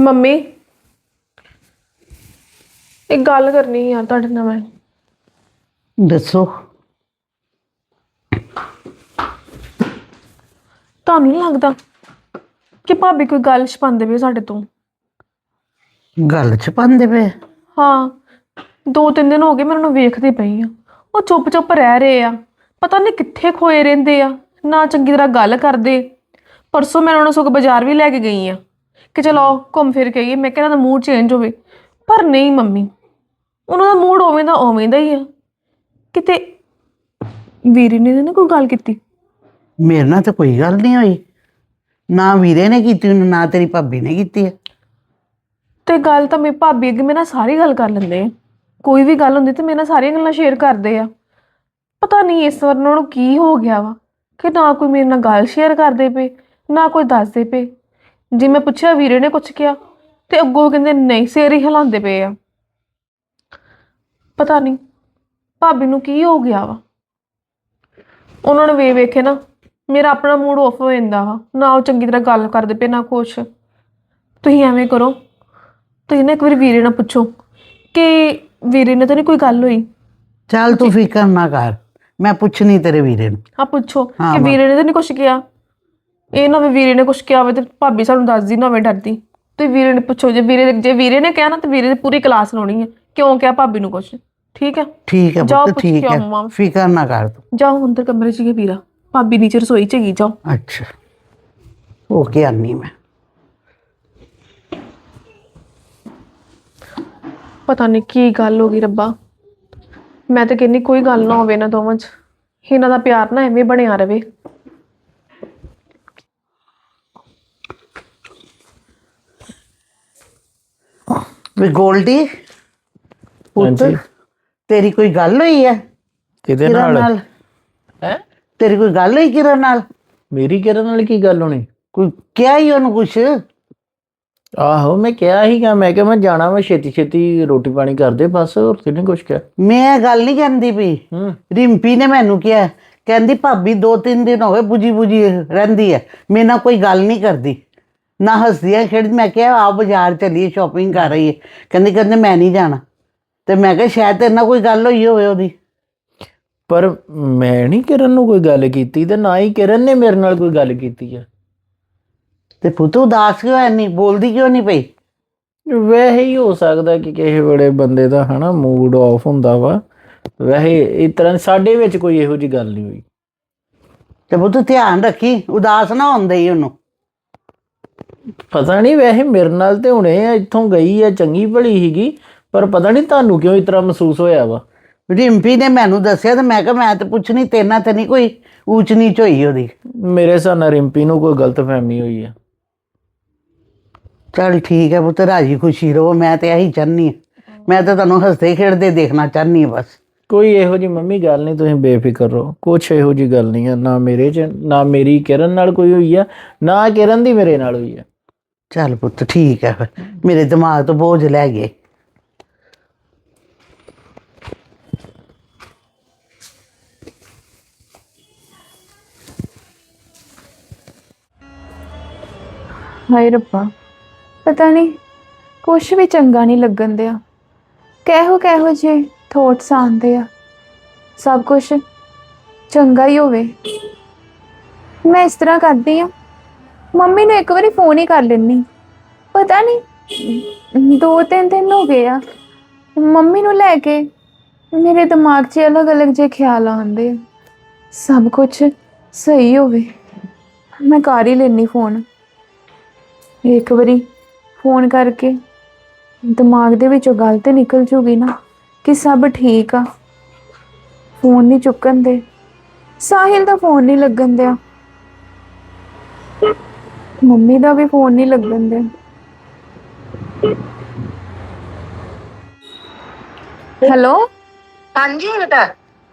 ਮੰਮੀ ਇੱਕ ਗੱਲ ਕਰਨੀ ਸੀ ਯਾਰ ਤੁਹਾਡੇ ਨਾਲ ਮੈਂ। ਦੱਸੋ। ਤੁਹਾਨੂੰ ਨਹੀਂ ਲੱਗਦਾ ਕਿ ਭਾਬੀ ਕੋਈ ਗੱਲ ਛਪਾਉਂਦੇ ਪਏ ਸਾਡੇ ਤੋਂ? ਗੱਲ ਚ ਪਾਉਂਦੇ ਪਏ ਹਾਂ ਦੋ ਤਿੰਨ ਦਿਨ ਹੋ ਗਏ ਮੈਂ ਉਹਨਾਂ ਨੂੰ ਵੇਖਦੀ ਪਈ ਆ ਉਹ ਚੁੱਪ ਚੁੱਪ ਰਹਿ ਰਹੇ ਆ। ਪਤਾ ਨਹੀਂ ਕਿੱਥੇ ਖੋਏ ਰਹਿੰਦੇ ਆ। ਨਾ ਚੰਗੀ ਤਰ੍ਹਾਂ ਗੱਲ ਕਰਦੇ। ਪਰਸੋਂ ਮੈਂ ਉਹਨਾਂ ਨੂੰ ਸਗੋਂ ਬਾਜ਼ਾਰ ਵੀ ਲੈ ਕੇ ਗਈ ਆ ਕਿ ਚਲੋ ਘੁੰਮ ਫਿਰ ਕੇ ਆਈਏ। ਮੈਂ ਕਿਹਾ ਇਹਨਾਂ ਦਾ ਮੂਡ ਚੇਂਜ ਹੋਵੇ। ਪਰ ਨਹੀਂ ਮੰਮੀ ਉਹਨਾਂ ਦਾ ਮੂਡ ਉਵੇਂ ਦਾ ਉਵੇਂ ਦਾ ਹੀ ਆ। ਕਿਤੇ ਵੀਰੇ ਨੇ ਨੀ ਕੋਈ ਗੱਲ ਕੀਤੀ? ਮੇਰੇ ਨਾਲ ਤਾਂ ਕੋਈ ਗੱਲ ਨਹੀਂ ਹੋਈ। ਨਾ ਵੀਰੇ ਨੇ ਕੀਤੀ ਨਾ ਤੇਰੀ ਭਾਬੀ ਨੇ ਕੀਤੀ ਹੈ ਤੇ ਗੱਲ ਤਾਂ ਮੇਰੀ ਭਾਬੀ ਅੱਗੇ ਮੇਰੇ ਨਾਲ ਸਾਰੀ ਗੱਲ ਕਰ ਲੈਂਦੇ ਆ। ਕੋਈ ਵੀ ਗੱਲ ਹੁੰਦੀ ਤੇ ਮੇਰੇ ਨਾਲ ਸਾਰੀਆਂ ਗੱਲਾਂ ਸ਼ੇਅਰ ਕਰਦੇ ਆ। ਪਤਾ ਨਹੀਂ ਇਸ ਵਾਰ ਉਹਨਾਂ ਨੂੰ ਕੀ ਹੋ ਗਿਆ ਵਾ ਕਿ ਨਾ ਕੋਈ ਮੇਰੇ ਨਾਲ ਗੱਲ ਸ਼ੇਅਰ ਕਰਦੇ ਪਏ, ਨਾ ਕੋਈ ਦੱਸਦੇ ਪਏ। ਜੇ ਮੈਂ ਪੁੱਛਿਆ ਵੀਰੇ ਨੇ ਕੁਝ ਕਿਹਾ ਤੇ ਅੱਗੋਂ ਕਹਿੰਦੇ ਨਹੀਂ ਸਿਰ ਹੀ ਹਿਲਾਉਂਦੇ ਪਏ ਆ। ਪਤਾ ਨਹੀਂ ਭਾਬੀ ਨੂੰ ਕੀ ਹੋ ਗਿਆ ਵਾ। ਉਹਨਾਂ ਨੂੰ ਵੇ ਵੇਖੇ ਨਾ ਮੇਰਾ ਆਪਣਾ ਮੂਡ ਆਫ ਹੋ ਜਾਂਦਾ ਵਾ। ਨਾ ਉਹ ਚੰਗੀ ਤਰ੍ਹਾਂ ਗੱਲ ਕਰਦੇ ਪਏ, ਨਾ ਕੁਛ। ਤੁਸੀਂ ਐਵੇਂ ਕਰੋ। ਤੁਸੀਂ ਨਾ ਇੱਕ ਵਾਰੀ ਵੀਰੇ ਨਾਲ ਪੁੱਛੋ ਕਿ ਵੀਰੇ ਨੇ ਤਾਂ ਨਹੀਂ ਕੋਈ ਗੱਲ ਹੋਈ? ਚੱਲ ਤੂੰ ਫਿਕਰ ਨਾ ਕਰ। ਮੈਂ ਪੁੱਛਣੀ ਤੇਰੇ ਵੀਰੇ ਨੂੰ। ਆ ਪੁੱਛੋ ਹਾਂ, ਕਿ ਵੀਰੇ ਨੇ ਤਾਂ ਨਹੀਂ ਕੁਛ ਕਿਹਾ? ਇਹ ਨਾ ਵੀ ਵੀਰੇ ਨੇ ਕੁਛ ਕਿਹਾ ਹੋਵੇ ਤੇ ਭਾਬੀ ਸਾਨੂੰ ਦੱਸਦੀ ਨਾ ਹੋਵੇ ਡਰਦੀ। ਤੁਸੀਂ ਵੀਰੇ ਨੇ ਪੁੱਛੋ ਜੇ ਵੀਰੇ ਜੇ ਵੀਰੇ ਨੇ ਕਿਹਾ ਨਾ ਤੇ ਵੀਰੇ ਦੀ ਪੂਰੀ ਕਲਾਸ ਲਾਉਣੀ ਹੈ। ਕਿਉਂ ਕਿਹਾ ਭਾਬੀ ਨੂੰ ਕੁਛ? ਠੀਕ ਹੈ? ਠੀਕ ਹੈ ਜਾਓ ਪੁੱਤ ਪੁੱਛ ਠੀਕ ਕੇ ਹੈ ਮਾਂ। ਫਿਕਰ ਨਾ ਕਰ ਤੂੰ। ਜਾਓ ਅੰਦਰ ਕਮਰੇ 'ਚ ਗਏ ਵੀਰਾ। ਭਾਬੀ ਨੀਚੇ ਰਸੋਈ 'ਚ ਗਈ ਜਾਓ। ਅੱਛਾ। ਹੋ ਕੇ ਆਨੀ ਮੈਂ। ਪਤਾ ਨਹੀਂ ਕੀ ਗੱਲ ਹੋ ਗਈ ਰੱਬਾ। ਮੈਂ ਤਾਂ ਕਹਿੰਨੀ ਕੋਈ ਗੱਲ ਨਾ ਹੋਵੇ ਨਾ ਦੋਵਾਂ 'ਚ। ਇਹਨਾਂ ਦਾ ਪਿਆਰ ਨਾ ਐਵੇਂ ਬਣਿਆ ਰਵੇ। ਵੀ ਗੋਲਡੀ ਪੁੱਤ ਹਾਂਜੀ। ਤੇਰੀ ਕੋਈ ਗੱਲ ਹੋਈ ਹੈ ਕਿਹਦੇ ਕਿਰਨ ਨਾਲ? ਹੈ? ਤੇਰੀ ਕੋਈ ਗੱਲ ਹੋਈ ਕਿਰਨ ਨਾਲ? ਮੇਰੀ ਕਿਰਨ ਨਾਲ ਕੀ ਗੱਲ ਹੋਣੀ? ਕੋਈ ਕਿਹਾ ਹੀ ਉਹਨੂੰ ਕੁਛ? ਆਹੋ ਮੈਂ ਕਿਹਾ ਸੀਗਾ ਮੈਂ ਕਿਹਾ ਮੈਂ ਜਾਣਾ ਵਾ ਛੇਤੀ ਛੇਤੀ ਰੋਟੀ ਪਾਣੀ ਕਰਦੇ ਬਸ ਹੋਰ ਕਿੰਨੇ ਕੁਛ ਕਿਹਾ। ਮੈਂ ਇਹ ਗੱਲ ਨਹੀਂ ਕਹਿੰਦੀ ਪਈ ਹੂੰ। ਰਿੰਪੀ ਨੇ ਮੈਨੂੰ ਕਿਹਾ ਕਹਿੰਦੀ ਭਾਬੀ ਦੋ ਤਿੰਨ ਦਿਨ ਹੋ ਗਏ ਬੁਜੀ ਬੁਜੀ ਰਹਿੰਦੀ ਹੈ ਮੇਰੇ ਨਾਲ ਕੋਈ ਗੱਲ ਨਹੀਂ ਕਰਦੀ। ਨਾ ਹੱਸਦੀ ਹੈ ਖੇਡ ਮੈਂ ਕਿਹਾ ਆ ਬਾਜ਼ਾਰ ਚੱਲੀਏ ਸ਼ਾਪਿੰਗ ਕਰ ਰਹੀ ਹੈ ਕਹਿੰਦੀ ਕਹਿੰਦੇ ਮੈਂ ਨਹੀਂ ਜਾਣਾ। ਤੇ ਮੈਂ ਕਿਹਾ ਸ਼ਾਇਦ ਤੇਰੇ ਨਾਲ ਕੋਈ ਗੱਲ ਹੋਈ ਹੋਵੇ ਉਹਦੀ। ਪਰ ਮੈਂ ਨਹੀਂ ਕਿਰਨ ਨੂੰ ਕੋਈ ਗੱਲ ਕੀਤੀ ਤੇ ਨਾ ਹੀ ਕਿਰਨ ਨੇ ਮੇਰੇ ਨਾਲ ਕੋਈ ਗੱਲ ਕੀਤੀ ਆ। ਤੇ ਪੁੱਤ ਉਦਾਸ ਕਿਉਂ ਐ ਨਹੀਂ ਬੋਲਦੀ ਕਿਉਂ ਨਹੀਂ ਪਈ? ਵੈਸੇ ਹੀ ਹੋ ਸਕਦਾ ਕਿ ਕਿਸੇ ਬੜੇ ਬੰਦੇ ਦਾ ਹਨਾ ਮੂਡ ਆਫ ਹੁੰਦਾ ਵਾ। ਵੈਸੇ ਇਸ ਤਰ੍ਹਾਂ ਸਾਡੇ ਵਿੱਚ ਕੋਈ ਇਹੋ ਜੀ ਗੱਲ ਨਹੀਂ ਹੋਈ। ਤੇ ਪੁੱਤ ਧਿਆਨ ਰੱਖੀ ਉਦਾਸ ਨਾ ਹੁੰਦੇ ਹੀ ਉਹਨੂੰ। ਪਤਾ ਨਹੀਂ ਵੈਸੇ ਮੇਰੇ ਨਾਲ ਤੇ ਹੁਣੇ ਇੱਥੋਂ ਗਈ ਆ ਚੰਗੀ ਭਲੀ ਹੀਗੀ ਪਰ ਪਤਾ ਨਹੀਂ ਤੁਹਾਨੂੰ ਕਿਉਂ ਇਸ ਤਰ੍ਹਾਂ ਮਹਿਸੂਸ ਹੋਇਆ ਵਾ। ਰਿੰਪੀ ਨੇ ਮੈਨੂੰ ਦੱਸਿਆ ਤੇ ਮੈਂ ਕਿਹਾ ਮੈਂ ਤੇ ਪੁੱਛਣੀ ਤੇਰੇ ਨਾਲ ਤੇ ਨਹੀਂ ਕੋਈ ਊਚ ਨੀਚ ਹੋਈ ਉਹਦੀ। ਮੇਰੇ ਹਿਸਾਬ ਨਾਲ ਰਿੰਪੀ ਨੂੰ ਕੋਈ ਗਲਤਫਹਿਮੀ ਹੋਈ ਆ। ਚਲ ਠੀਕ ਹੈ ਪੁੱਤ ਰਾਜੀ ਖੁਸ਼ੀ ਰਹੋ ਮੈਂ ਤੇ ਇਹੀ ਚਾਹਨੀ ਹਾਂ। ਮੈਂ ਤਾਂ ਤੁਹਾਨੂੰ ਹੱਸਦੇ ਖੇਡਦੇ ਦੇਖਣਾ ਚਾਹਨੀ ਹਾਂ ਬਸ। ਕੋਈ ਇਹੋ ਜੀ ਮੰਮੀ ਗੱਲ ਨਹੀਂ ਤੁਸੀਂ ਬੇਫਿਕਰ ਰਹੋ। ਕੁਛ ਇਹੋ ਜੀ ਗੱਲ ਨਹੀਂ ਆ ਨਾ ਮੇਰੇ ਚ ਨਾ ਮੇਰੀ ਕਿਰਨ ਨਾਲ ਕੋਈ ਹੋਈ ਆ ਨਾ ਕਿਰਨ ਦੀ ਮੇਰੇ ਨਾਲ ਹੋਈ ਆ। ਚੱਲ ਪੁੱਤ ਠੀਕ ਹੈ ਫਿਰ। ਮੇਰੇ ਦਿਮਾਗ ਤੋਂ ਬੋਝ ਲੈ ਗਏ। ਹਾਏ ਰੱਬਾ। ਪਤਾ ਨਹੀਂ, ਕੁਛ ਵੀ ਚੰਗਾ ਨਹੀਂ ਲੱਗਣ ਦਿਆ। ਕਹਿੋ ਕਹਿੋ ਜੇ ਥੋਟਸ ਆਉਂਦੇ ਆ। ਸਭ ਕੁਝ ਚੰਗਾ ਹੀ ਹੋਵੇ। ਮੈਂ ਇਸ ਤਰ੍ਹਾਂ ਕਰਦੀ ਆ ਮੰਮੀ ਨੂੰ ਇੱਕ ਵਾਰੀ ਫੋਨ ਹੀ ਕਰ ਲੈਣੀ ਪਤਾ ਨਹੀਂ ਦੋ ਤਿੰਨ ਦਿਨ ਹੋ ਗਏ ਆ। ਮੰਮੀ ਨੂੰ ਲੈ ਕੇ ਮੇਰੇ ਦਿਮਾਗ 'ਚ ਅਲੱਗ-ਅਲੱਗ ਜੇ ਖਿਆਲ ਆਉਂਦੇ ਆ। ਸਭ ਕੁਝ ਸਹੀ ਹੋਵੇ। ਮੈਂ ਕਰ ਹੀ ਲੈਣੀ ਫੋਨ ਇੱਕ ਵਾਰੀ ਫੋਨ ਕਰਕੇ। ਦਿਮਾਗ ਦੇ ਵਿੱਚੋਂ ਗੱਲ ਤੇ ਨਿਕਲ ਜੂਗੀ ਨਾ ਕਿ ਸਭ ਠੀਕ ਆ। ਫੋਨ ਨਹੀਂ ਚੁੱਕਣ ਦੇ। ਸਾਹਿਲ ਦਾ ਫੋਨ ਨਹੀਂ ਲੱਗਣ ਦਿਆ। ਮੰਮੀ ਦਾ ਵੀ ਫੋਨ ਨਹੀਂ ਲੱਗਣ ਦਿਆ। ਹੈਲੋ? ਹਾਂਜੀ ਬੇਟਾ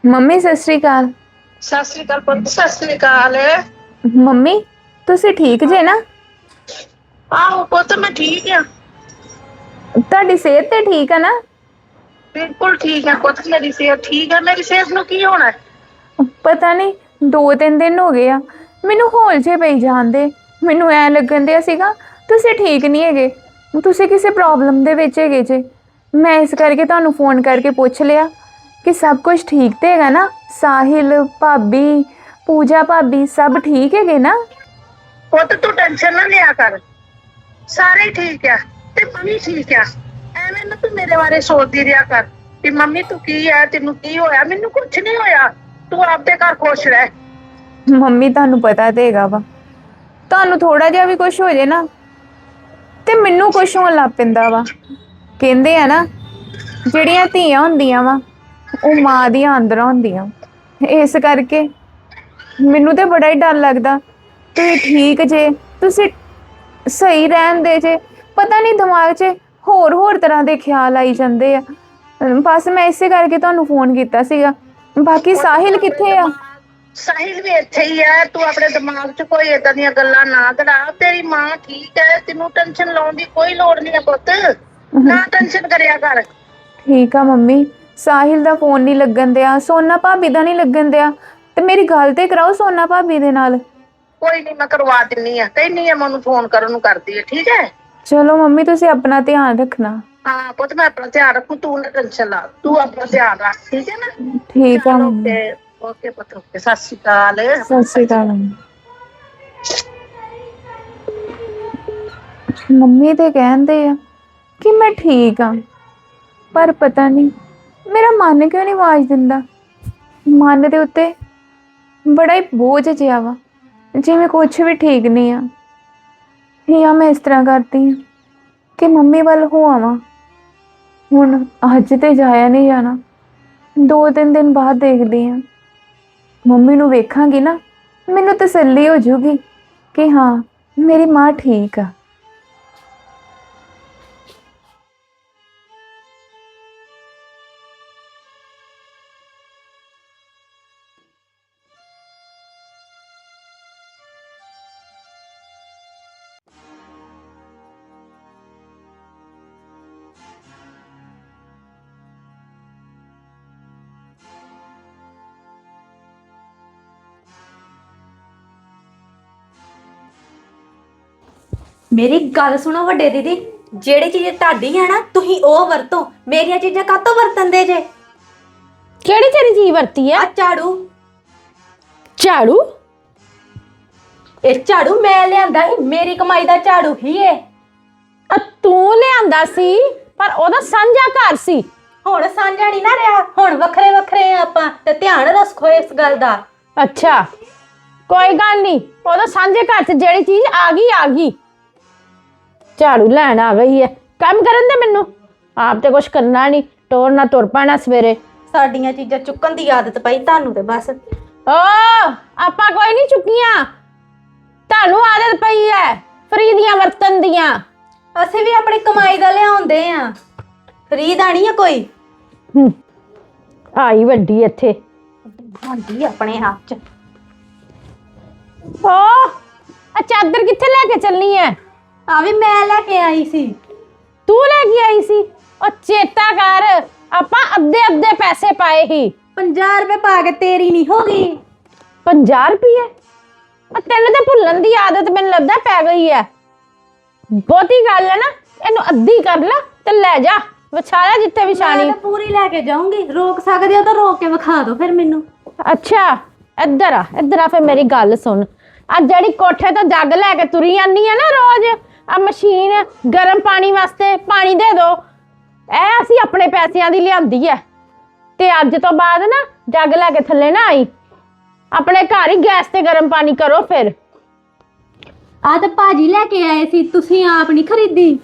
ਮੰਮੀ ਸਤਿ ਸ਼੍ਰੀ ਅਕਾਲ। ਸਤਿ ਸ੍ਰੀ ਅਕਾਲ ਪੁੱਤ ਸਤਿ ਸ੍ਰੀ ਅਕਾਲ। ਮੰਮੀ ਤੁਸੀਂ ਠੀਕ ਜੇ ਨਾ? ਆਹੋ ਪੁੱਤ ਮੈਂ ਠੀਕ ਆ। ਤੁਹਾਡੀ ਸਿਹਤ ਤੇ ਠੀਕ ਆ ਨਾ? ਬਿਲਕੁਲ ਠੀਕ ਆ ਪੁੱਤ ਮੇਰੀ ਸਿਹਤ ਠੀਕ ਆ। ਮੇਰੀ ਸਿਹਤ ਨੂੰ ਕੀ ਹੋਣਾ? ਹੈ? ਪਤਾ ਨਹੀਂ ਦੋ ਤਿੰਨ ਦਿਨ ਹੋ ਗਏ ਆ। ਮੈਨੂੰ ਹੌਲ ਜੇ ਪਈ ਜਾਂਦੇ ਮੈਨੂੰ ਐ ਲੱਗਣ ਦਿਆ ਸੀਗਾ ਤੁਸੀਂ ਠੀਕ ਨਹੀਂ ਹੈਗੇ। ਤੁਸੀਂ ਕਿਸੇ ਪ੍ਰੋਬਲਮ ਦੇ ਵਿੱਚ ਹੈਗੇ ਜੇ। ਮੈਂ ਇਸ ਕਰਕੇ ਤੁਹਾਨੂੰ ਫੋਨ ਕਰਕੇ ਪੁੱਛ ਲਿਆ ਕਿ ਸਭ ਕੁਝ ਠੀਕ ਤੇ ਹੈਗਾ ਨਾ? ਸਾਹਿਲ ਭਾਬੀ ਪੂਜਾ ਭਾਬੀ ਸਭ ਠੀਕ ਹੈਗੇ ਨਾ? ਪੁੱਤ ਤੂੰ ਟੈਨਸ਼ਨ ਨਾ ਲਿਆ ਕਰ। ਸਾਰੇ ਠੀਕ ਆ, ਤੇ ਮੰਮੀ ਠੀਕ ਆ। ਐਵੇਂ ਨਾ ਤੂੰ ਮੇਰੇ ਬਾਰੇ ਸੋਚਦੀ ਰਿਹਾ ਕਰ ਕਿ ਮੰਮੀ ਤੂੰ ਕੀ ਆ, ਤੈਨੂੰ ਕੀ ਹੋਇਆ? ਮੈਨੂੰ ਕੁਝ ਨਹੀਂ ਹੋਇਆ। ਤੂੰ ਆਪਦੇ ਘਰ ਖੁਸ਼ ਰਹਿ। ਮੰਮੀ ਤੁਹਾਨੂੰ ਪਤਾ ਤੇ ਹੈਗਾ ਵਾ। ਤੁਹਾਨੂੰ ਥੋੜਾ ਜਿਹਾ ਵੀ ਕੁਝ ਹੋ ਜੇ ਨਾ, ਤੇ ਮੈਨੂੰ ਕੁਝ ਹੋਣ ਲੱਗ ਪੈਂਦਾ ਵਾ। ਕਹਿੰਦੇ ਆ ਨਾ, ਜਿਹੜੀਆਂ ਧੀਆਂ ਹੁੰਦੀਆਂ ਵਾ, ਉਹ ਮਾਂ ਦੀਆਂ ਅੰਦਰਾਂ ਹੁੰਦੀਆਂ। ਇਸ ਕਰਕੇ ਮੈਨੂੰ ਤੇ ਬੜਾ ਹੀ ਡਰ ਲੱਗਦਾ। ਤੁਸੀਂ ਠੀਕ ਜੇ, ਤੁਸੀਂ ਸਹੀ ਰਹਿੰਦੇ ਜੇ ਪਤਾ ਨਹੀਂ ਦਿਮਾਗ 'ਚ ਹੋਰ ਹੋਰ ਤਰ੍ਹਾਂ ਦੇ ਖਿਆਲ ਆਈ ਜਾਂਦੇ ਆ। ਬਸ ਮੈਂ ਇਸੇ ਕਰਕੇ ਤੁਹਾਨੂੰ ਫੋਨ ਕੀਤਾ ਸੀਗਾ। ਬਾਕੀ ਸਾਹਿਲ ਕਿੱਥੇ ਆ? ਸਾਹਿਲ ਵੀ ਇੱਥੇ ਹੀ ਹੈ ਤੂੰ ਆਪਣੇ ਦਿਮਾਗ 'ਚ ਕੋਈ ਏਦਾਂ ਦੀਆਂ ਗੱਲਾਂ ਨਾ ਕਢਾ ਤੇਰੀ ਮਾਂ ਠੀਕ ਹੈ ਤੈਨੂੰ ਟੈਨਸ਼ਨ ਲਾਉਣ ਦੀ ਕੋਈ ਲੋੜ ਨਹੀਂ ਹੈ ਪੁੱਤ। ਨਾ ਟੈਨਸ਼ਨ ਕਰਿਆ ਕਰ। ਠੀਕ ਆ ਮੰਮੀ ਸਾਹਿਲ ਦਾ ਫੋਨ ਨਹੀਂ ਲੱਗਣ ਦਿਆ ਸੋਨਾ ਭਾਬੀ ਦਾ ਨਹੀਂ ਲੱਗਣ ਦਿਆ। ਤੇ ਮੇਰੀ ਗੱਲ ਤੇ ਕਰਾਓ ਸੋਨਾ ਭਾਬੀ ਦੇ ਨਾਲ। ਕੋਈ ਨਹੀਂ ਮੈਂ ਕਰਵਾ ਦਿੰਨੀ ਆ। ਕਹਿੰਨੀ ਆ ਮੈਂ ਉਹਨੂੰ ਫੋਨ ਕਰਨ ਨੂੰ ਕਰਦੀ ਹੈ ਠੀਕ ਹੈ? ਚਲੋ ਮੰਮੀ ਤੁਸੀਂ ਆਪਣਾ ਧਿਆਨ ਰੱਖਣਾ। ਹਾਂ ਪੁੱਤ ਮੈਂ ਆਪਣਾ ਧਿਆਨ ਰੱਖੂ ਤੂੰ ਨਾ ਟੈਨਸ਼ਨ ਲਾ ਤੂੰ ਆਪਣਾ ਧਿਆਨ ਰੱਖ ਠੀਕ ਹੈ ਨਾ? ਠੀਕ ਆ ਮੰਮੀ। ਓਕੇ ਓਕੇ ਪੁੱਤ ਓਕੇ ਸਤਿ ਸ਼੍ਰੀ ਅਕਾਲ। ਸਤਿ ਸ਼੍ਰੀ ਅਕਾਲ ਮੰਮੀ। ਮੰਮੀ ਤੇ ਕਹਿੰਦੇ ਆ ਕਿ ਮੈਂ ਠੀਕ ਆ ਪਰ ਪਤਾ ਨਹੀਂ ਮੇਰਾ ਮਨ ਕਿਉਂ ਨਹੀਂ ਆਵਾਜ਼ ਦਿੰਦਾ? ਮਨ ਦੇ ਉੱਤੇ ਬੜਾ ਹੀ ਬੋਝ ਜਿਹਾ ਵਾ। ਜਿਵੇਂ ਕੁਝ ਵੀ ਠੀਕ ਨਹੀਂ ਆ ਜਾਂ ਮੈਂ ਇਸ ਤਰ੍ਹਾਂ ਕਰਦੀ ਹਾਂ ਕਿ ਮੰਮੀ ਵੱਲ ਹੋ ਆਵਾਂ। ਹੁਣ ਅੱਜ ਤੇ ਜਾਇਆ ਨਹੀਂ ਜਾਣਾ, ਦੋ ਤਿੰਨ ਦਿਨ ਬਾਅਦ ਦੇਖਦੀ ਹਾਂ ਮੰਮੀ ਨੂੰ ਵੇਖਾਂਗੀ ਨਾ, ਮੈਨੂੰ ਤਸੱਲੀ ਹੋ ਜੂਗੀ ਕਿ ਹਾਂ, ਮੇਰੀ ਮਾਂ ਠੀਕ ਆ। ਮੇਰੀ ਗੱਲ ਸੁਣੋ ਵੱਡੇ ਦੀਦੀ। ਜਿਹੜੀ ਚੀਜ਼ ਤੁਹਾਡੀ ਹੈ ਨਾ ਤੁਸੀਂ ਉਹ ਵਰਤੋ। ਮੇਰੀਆਂ ਚੀਜ਼ਾਂ ਕਾਤੋਂ ਵਰਤਨ ਦੇ ਜੇ? ਕਿਹੜੀ ਤੇਰੀ ਚੀਜ਼ ਵਰਤੀ ਆ? ਆ ਝਾੜੂ। ਝਾੜੂ? ਇਹ ਝਾੜੂ ਮੈਂ ਲਿਆਂਦਾ ਸੀ ਮੇਰੀ ਕਮਾਈ ਦਾ ਝਾੜੂ ਹੀ ਇਹ। ਆ ਤੂੰ ਲਿਆਂਦਾ ਸੀ ਪਰ ਉਹਦਾ ਸਾਂਝਾ ਘਰ ਸੀ। ਹੁਣ ਸਾਂਝਾ ਨਹੀਂ ਨਾ ਰਿਹਾ ਹੁਣ ਵੱਖਰੇ ਵੱਖਰੇ ਆ ਆਪਾਂ ਤੇ ਧਿਆਨ ਰੱਖੋ ਇਸ ਗੱਲ ਦਾ। ਅੱਛਾ ਕੋਈ ਗੱਲ ਨਹੀਂ ਉਹਦਾ ਸਾਂਝੇ ਘਰ 'ਚ ਜਿਹੜੀ ਚੀਜ਼ ਆ ਗਈ ਆ ਗਈ। ਝਾੜੂ ਲੈਣ ਆ ਗਈ ਹੈ ਕੰਮ ਕਰਨ ਦੇ ਮੈਨੂੰ? ਆਪ ਤੇ ਕੁਛ ਕਰਨਾ ਨਹੀਂ ਟੋਰ ਨਾ ਤੁਰ ਪੈਣਾ ਸਵੇਰੇ। ਸਾਡੀਆਂ ਚੀਜ਼ਾਂ ਚੁੱਕਣ ਦੀ ਆਦਤ ਪਈ ਤੁਹਾਨੂੰ ਤੇ ਬਸ। ਓ ਆਪਾਂ ਕੋਈ ਨਹੀਂ ਚੁੱਕੀਆਂ। ਤੁਹਾਨੂੰ ਆਦਤ ਪਈ ਹੈ ਫਰੀ ਦੀਆਂ ਵਰਤਨ ਦੀਆਂ। ਅਸੀਂ ਵੀ ਆਪਣੀ ਕਮਾਈ ਦਾ ਲਿਆਉਂਦੇ ਆ। ਫਰੀ ਦਾ ਨਹੀਂ ਆ ਕੋਈ। ਹੂੰ, ਆਈ ਵੱਡੀ ਇੱਥੇ। ਹੁੰਦੀ ਆਪਣੇ ਹੱਥ ਚ। ਓ ਆ ਚਾਦਰ ਕਿੱਥੇ ਲੈ ਕੇ ਚੱਲਨੀ ਹੈ ਆ ਵੀ ਮੈਂ ਲੈ ਕੇ ਆਈ ਸੀ। ਤੂੰ ਲੈ ਕੇ ਆਈ ਸੀ? ਉਹ ਚੇਤਾ ਕਰ ਆਪਾਂ ਅੱਧੇ ਅੱਧੇ ਪੈਸੇ ਪਾਏ ਸੀ। 50 ਰੁਪਏ ਪਾ ਕੇ ਤੇਰੀ ਨਹੀਂ ਹੋ ਗਈ। 50 ਰੁਪਏ ਆ ਤੈਨੂੰ ਤੇ ਭੁੱਲਣ ਦੀ ਆਦਤ ਮੈਨੂੰ ਲੱਗਦਾ ਪੈ ਗਈ ਹੈ ਬਹੁਤੀ ਗੱਲ ਹੈ ਨਾ ਇਹਨੂੰ ਅੱਧੀ ਕਰ ਲੈ ਤੇ ਲੈ ਜਾ। ਵਿਛਾਲਾ ਜਿੱਥੇ ਮੈਂ ਵਿਛਾਣੀ। ਤਾਂ ਪੂਰੀ ਲੈ ਕੇ ਜਾਊਂਗੀ। ਰੋਕ ਸਕਦੇ ਹੋ ਤਾਂ ਰੋਕ ਕੇ ਵਿਖਾ ਦਿਓ ਫਿਰ ਮੈਨੂੰ। ਅੱਛਾ ਇੱਧਰ ਆ ਇੱਧਰ ਆ ਫਿਰ ਮੇਰੀ ਗੱਲ ਸੁਣ। ਆ ਜਿਹੜੀ ਕੋਠੇ ਤੋਂ ਜੱਗ ਲੈ ਕੇ ਤੁਰੀ ਜਾਂਦੀ ਆ ਨਾ ਰੋਜ਼ ਆ ਮਸ਼ੀਨ ਗਰਮ ਪਾਣੀ ਵਾਸਤੇ ਪਾਣੀ ਦੇ ਦੋ। ਇਹ ਅਸੀਂ ਆਪਣੇ ਪੈਸਿਆਂ ਦੀ ਲਿਆਂਦੀ ਐ। ਤੇ ਅੱਜ ਤੋਂ ਬਾਅਦ ਨਾ ਜੱਗ ਲੈ ਕੇ ਥੱਲੇ ਨਾ ਆਈ। ਆਪਣੇ ਘਰ ਹੀ ਗੈਸ ਤੇ ਗਰਮ ਪਾਣੀ ਕਰੋ ਫਿਰ। ਆ ਤਾਂ ਭਾਜੀ ਲੈ ਕੇ ਆਏ ਸੀ ਤੁਸੀਂ ਆਪ ਨਹੀਂ ਖਰੀਦੀ।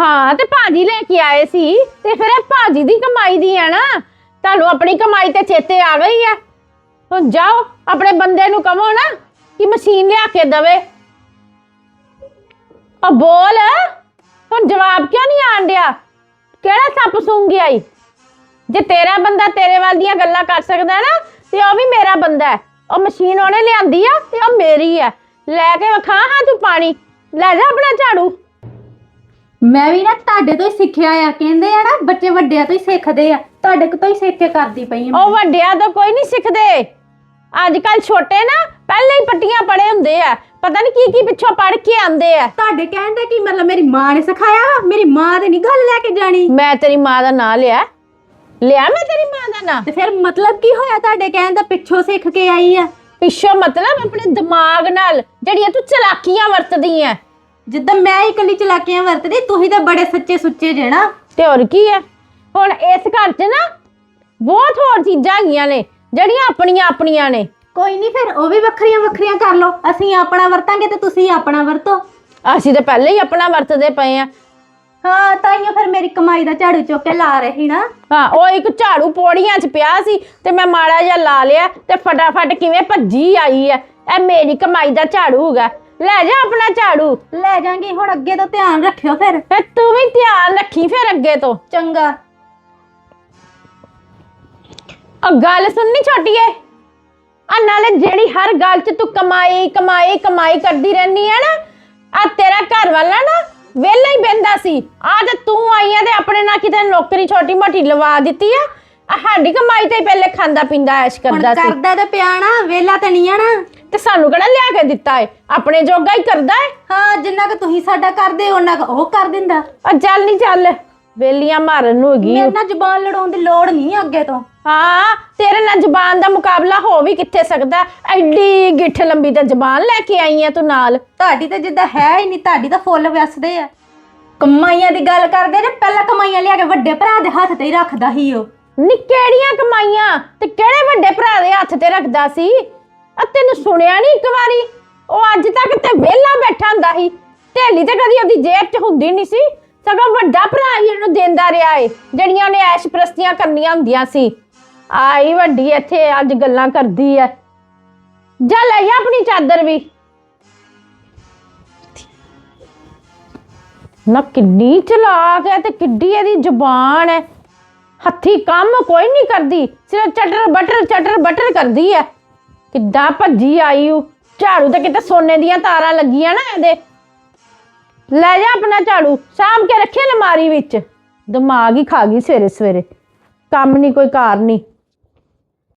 ਹਾਂ ਤੇ ਭਾਜੀ ਲੈ ਕੇ ਆਏ ਸੀ। ਤੇ ਫਿਰ ਇਹ ਭਾਜੀ ਦੀ ਕਮਾਈ ਦੀ ਆ ਨਾ। ਤੁਹਾਨੂੰ ਆਪਣੀ ਕਮਾਈ ਤੇ ਚੇਤੇ ਆ ਗਈ ਆ ਹੁਣ ਜਾਓ ਆਪਣੇ ਬੰਦੇ ਨੂੰ ਕਹੋ ਨਾ ਕਿ ਮਸ਼ੀਨ ਲਿਆ ਕੇ ਦਵੇ। ਆ ਬੋਲ। ਹੁਣ ਜਵਾਬ ਕਿਉਂ ਨਹੀਂ ਆਣ ਡਿਆ? ਕਿਹੜਾ ਸੱਪ ਸੂੰਘ ਗਿਆ ਈ ਜੇ ਤੇਰਾ ਬੰਦਾ ਤੇਰੇ ਵੱਲ ਦੀਆਂ ਗੱਲਾਂ ਕਰ ਸਕਦਾ ਨਾ ਤੇ ਉਹ ਵੀ ਮੇਰਾ ਬੰਦਾ ਹੈ। ਉਹ ਮਸ਼ੀਨ ਉਹਨੇ ਲਿਆਂਦੀ ਆ ਤੇ ਉਹ ਮੇਰੀ ਆ। ਲੈ ਕੇ ਵਿਖਾ ਹਾਂ ਤੂੰ ਪਾਣੀ। ਲੈ ਜਾ ਆਪਣਾ ਝਾੜੂ। ਮੈਂ ਵੀ ਨਾ ਤੁਹਾਡੇ ਤੋਂ ਹੀ ਸਿੱਖਿਆ ਆ। ਕਹਿੰਦੇ ਆ ਨਾ ਬੱਚੇ ਵੱਡਿਆਂ ਤੋਂ ਹੀ ਸਿੱਖਦੇ ਆ। ਤੁਹਾਡੇ ਤੋਂ ਹੀ ਸਿੱਖ ਕੇ ਕਰਦੀ ਪਈ ਆ ਉਹ ਵੱਡਿਆਂ ਤੋਂ ਕੋਈ ਨਹੀਂ ਸਿੱਖਦੇ। ਅੱਜ ਕੱਲ ਛੋਟੇ ਨਾ ਪਹਿਲੇ ਹੀ ਪੱਟੀਆਂ ਪੜੇ ਹੁੰਦੇ ਆ। ਪਤਾ ਨਹੀਂ ਕੀ ਕੀ ਪਿੱਛੋਂ ਪੜ ਕੇ ਆਂਦੇ ਆ। ਤੁਹਾਡੇ ਕਹਿਣ ਦਾ ਕੀ ਮਤਲਬ? ਮੇਰੀ ਮਾਂ ਨੇ ਸਿਖਾਇਆ ਮੇਰੀ ਮਾਂ ਤੇ ਨਹੀਂ ਗੱਲ ਲੈ ਕੇ ਜਾਣੀ। ਮੈਂ ਤੇਰੀ ਮਾਂ ਦਾ ਨਾਂ ਲਿਆ। ਲਿਆ ਮੈਂ ਤੇਰੀ ਮਾਂ ਦਾ ਨਾਂ? ਤੇ ਫਿਰ ਮਤਲਬ ਕੀ ਹੋਇਆ ਤੁਹਾਡੇ ਕਹਿਣ ਦਾ? ਪਿੱਛੋਂ ਸਿੱਖ ਕੇ ਆਈ ਆ। ਪਿੱਛੋਂ ਮਤਲਬ ਆਪਣੇ ਦਿਮਾਗ ਨਾਲ ਜਿਹੜੀਆਂ ਤੂੰ ਚਲਾਕੀਆਂ ਵਰਤਦੀ ਆ ਜਿੱਦਾਂ ਮੈਂ ਹੀ ਇਕੱਲੀ ਚਲਾਕੀਆਂ ਵਰਤਦੀ ਤੁਸੀਂ ਤਾਂ ਬੜੇ ਸੱਚੇ ਸੁੱਚੇ ਜੇ ਨਾ। ਤੇ ਹੋਰ ਕੀ ਹੈ ਹੁਣ ਇਸ ਘਰ 'ਚ ਨਾ ਬਹੁਤ ਹੋਰ ਚੀਜ਼ਾਂ ਹੈਗੀਆਂ ਨੇ ਜਿਹੜੀਆਂ ਆਪਣੀਆਂ ਆਪਣੀਆਂ ਨੇ। ਕੋਈ ਨਹੀਂ ਫਿਰ ਉਹ ਵੀ ਵੱਖਰੀਆਂ ਵੱਖਰੀਆਂ ਕਰ ਲਓ। ਅਸੀਂ ਆਪਣਾ ਵਰਤਾਂਗੇ ਤੇ ਤੁਸੀਂ ਆਪਣਾ ਵਰਤੋ। ਅਸੀਂ ਤਾਂ ਪਹਿਲੇ ਹੀ ਆਪਣਾ ਵਰਤਦੇ ਪਏ ਆ। ਹਾਂ ਤਾਈਓ ਫਿਰ ਮੇਰੀ ਕਮਾਈ ਦਾ ਝਾੜੂ ਚੁੱਕ ਕੇ ਲਾ ਰਹੀ ਨਾ। ਹਾਂ ਉਹ ਇੱਕ ਝਾੜੂ ਪੌੜੀਆਂ 'ਚ ਪਿਆ ਸੀ ਤੇ ਮੈਂ ਮਾੜਾ ਜਿਹਾ ਲਾ ਲਿਆ ਤੇ ਫਟਾਫਟ ਕਿਵੇਂ ਭੱਜੀ ਆਈ ਐ। ਇਹ ਮੇਰੀ ਕਮਾਈ ਦਾ ਝਾੜੂ ਹੈਗਾ। ਲੈ ਜਾ ਆਪਣਾ ਝਾੜੂ। ਲੈ ਜਾਾਂਗੇ ਹੁਣ ਅੱਗੇ ਤੋਂ ਧਿਆਨ ਰੱਖਿਓ ਫਿਰ। ਤੇ ਤੂੰ ਵੀ ਧਿਆਨ ਰੱਖੀ ਫਿਰ ਅੱਗੇ ਤੋਂ। ਚੰਗਾ। ਆ ਗੱਲ ਸੁਣਨੀ ਛੋਟੀਏ? ਆ ਨਾਲੇ ਜਿਹੜੀ ਹਰ ਗੱਲ 'ਚ ਤੂੰ ਕਮਾਈ ਕਮਾਈ ਕਮਾਈ ਕਰਦੀ ਰਹਿਨੀ ਹੈ ਨਾ ਆ ਤੇਰਾ ਘਰ ਵਾਲਾ ਨਾ ਵਿਹਲਾ ਹੀ ਬਹਿੰਦਾ ਸੀ। ਆ ਤੇ ਤੂੰ ਆਈ ਆ ਤੇ ਆਪਣੇ ਨਾਲ ਕਿਤੇ ਨੌਕਰੀ ਛੋਟੀ ਮੋਟੀ ਲਵਾ ਦਿੱਤੀ ਆ ਆ ਸਾਡੀ ਕਮਾਈ ਤੇ ਹੀ ਪਹਿਲੇ ਖਾਂਦਾ ਪੀਂਦਾ ਐਸ਼ ਹੁਣ ਕਰਦਾ ਸੀ। ਕਰਦਾ ਤੇ ਪਿਆ ਨਾ ਵੇਲਾ ਤੇ ਨਹੀਂ ਆ ਨਾ। ਤੇ ਸਾਨੂੰ ਕਿਹੜਾ ਲਿਆ ਕੇ ਦਿੱਤਾ ਏ? ਆਪਣੇ ਜੋਗਾ ਹੀ ਕਰਦਾ ਏ। ਹਾਂ ਜਿੰਨਾ ਕੁ ਤੁਸੀਂ ਸਾਡਾ ਕਰਦੇ ਉਹਨਾਂ ਕੁ ਉਹ ਕਰ ਦਿੰਦਾ। ਆ ਚੱਲ ਨਹੀਂ ਚੱਲ। ਬੇਲੀਆਂ ਮਾਰਨ ਨੂੰ ਹੈਗੀ ਮੇਰੇ ਨਾਲ ਜ਼ਬਾਨ ਲੜਾਉਣ ਦੀ ਲੋੜ ਨਹੀਂ ਅੱਗੇ ਤੋਂ। ਹਾਂ ਤੇਰੇ ਨਾਲ ਜ਼ਬਾਨ ਦਾ ਮੁਕਾਬਲਾ ਹੋ ਵੀ ਕਿੱਥੇ ਸਕਦਾ? ਐਡੀ ਗਿੱਠ ਲੰਬੀ ਤਾਂ ਜ਼ਬਾਨ ਲੈ ਕੇ ਆਈ ਆ ਤੂੰ ਨਾਲ। ਤੁਹਾਡੀ ਤਾਂ ਜਿੱਦਾਂ ਹੈ ਹੀ ਨਹੀਂ ਤੁਹਾਡੀ ਤਾਂ ਫੁੱਲ ਵਸਦੇ ਆ। ਕਮਾਈਆਂ ਦੀ ਗੱਲ ਕਰਦੇ ਜੇ ਪਹਿਲਾਂ ਕਮਾਈਆਂ ਲਿਆ ਕੇ ਵੱਡੇ ਭਰਾ ਦੇ ਹੱਥ ਤੇ ਹੀ ਰੱਖਦਾ ਸੀ ਉਹ। ਨੀ ਕਿਹੜੀਆਂ ਕਮਾਈਆਂ? ਤੇ ਕਿਹੜੇ ਵੱਡੇ ਭਰਾ ਦੇ ਹੱਥ ਤੇ ਰੱਖਦਾ ਸੀ? ਆ ਤੈਨੂੰ ਸੁਣਿਆ ਨਹੀਂ ਇੱਕ ਵਾਰੀ? ਉਹ ਅੱਜ ਤੱਕ ਤੇ ਵਿਹਲਾ ਬੈਠਾ ਹੁੰਦਾ ਸੀ। ਢੇਲੀ ਤੇ ਕਦੀ ਉਹਦੀ ਜੇਬ 'ਚ ਹੁੰਦੀ ਨਹੀਂ ਸੀ? ਸਗੋਂ ਵੱਡਾ ਭਰਾ ਹੀ ਇਹਨੂੰ ਦਿੰਦਾ ਰਿਹਾ ਏ, ਜਿਹੜੀਆਂ ਉਹਨੇ ਐਸ਼ ਪ੍ਰਸਤੀਆਂ ਕਰਨੀਆਂ ਹੁੰਦੀਆਂ ਸੀ। ਆਈ ਵੱਡੀ ਇੱਥੇ ਅੱਜ ਗੱਲਾਂ ਕਰਦੀ ਐ। ਜਾ ਲੈ ਆ ਆਪਣੀ ਚਾਦਰ ਵੀ। ਨਾ ਕਿੰਨੀ ਚਲਾਕ ਹੈ ਤੇ ਕਿੱਡੀ ਇਹਦੀ ਜ਼ੁਬਾਨ ਹੈ ਹੱਥੀ ਕੰਮ ਕੋਈ ਨਹੀਂ ਕਰਦੀ, ਸਿਰਫ ਚਟਰ ਬਟਰ ਚਟਰ ਬਟਰ ਕਰਦੀ ਹੈ ਕਿੱਦਾਂ ਭੱਜੀ ਆਈ ਉਹ ਝਾੜੂ ਤੇ ਕਿਤੇ ਸੋਨੇ ਦੀਆਂ ਤਾਰਾਂ ਲੱਗੀਆਂ ਨਾ ਇਹਦੇ। ਲੈ ਜਾ ਆਪਣਾ ਝਾੜੂ, ਸਾਂਭ ਕੇ ਰੱਖੇ ਅਲਮਾਰੀ ਵਿੱਚ। ਦਿਮਾਗ ਹੀ ਖਾ ਗਈ ਸਵੇਰੇ ਸਵੇਰੇ ਕੰਮ ਨਹੀਂ ਕੋਈ ਕਾਰ ਨਹੀਂ